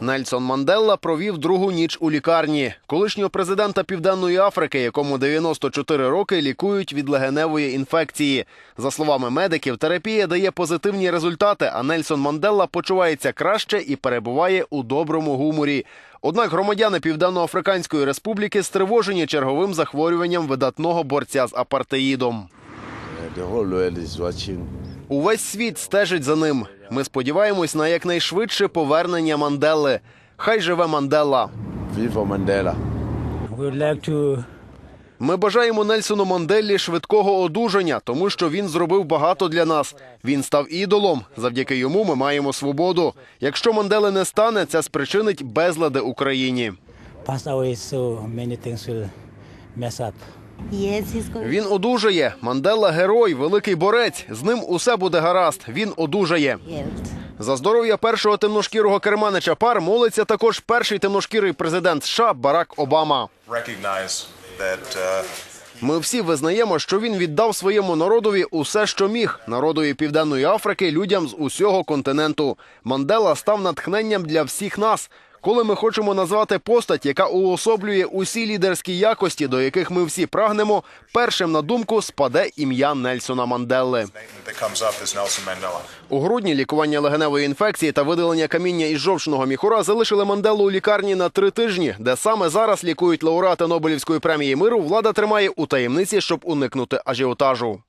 Нельсон Манделла провів другу ніч у лікарні. Колишнього президента Південної Африки, якому 94 роки, лікують від легеневої інфекції. За словами медиків, терапія дає позитивні результати, а Нельсон Манделла почувається краще і перебуває у доброму гуморі. Однак громадяни Південно-Африканської республіки стривожені черговим захворюванням видатного борця з апартеїдом. The whole world is watching. Увесь світ стежить за ним. Ми сподіваємось на якнайшвидше повернення Манделли. Хай живе Манделла. Viva Mandela. We like to Ми бажаємо Нельсону Манделлі швидкого одужання, тому що він зробив багато для нас. Він став ідолом. Завдяки йому ми маємо свободу. Якщо Мандели не стане, це спричинить безлади Україні. pass away, so many things will mess up. Він одужає. Манделла герой, великий борець. З ним усе буде гаразд. Він одужає. За здоров'я першого темношкірого керманича пар молиться також перший темношкірий президент США Барак Обама. uh, Ми всі визнаємо, що він віддав своєму народові усе, що міг народові Південної Африки, людям з усього континенту. Мандела став натхненням для всіх нас. Коли ми хочемо назвати постать, яка уособлює усі лідерські якості, до яких ми всі прагнемо, першим на думку спаде ім'я Нельсона Mandela. У грудні лікування легеневої інфекції та видалення каміння із жовчного міхура залишили Манделу у лікарні на три тижні, де саме зараз лікують лауреата Нобелівської премії миру. Влада тримає у таємниці, щоб уникнути ажіотажу.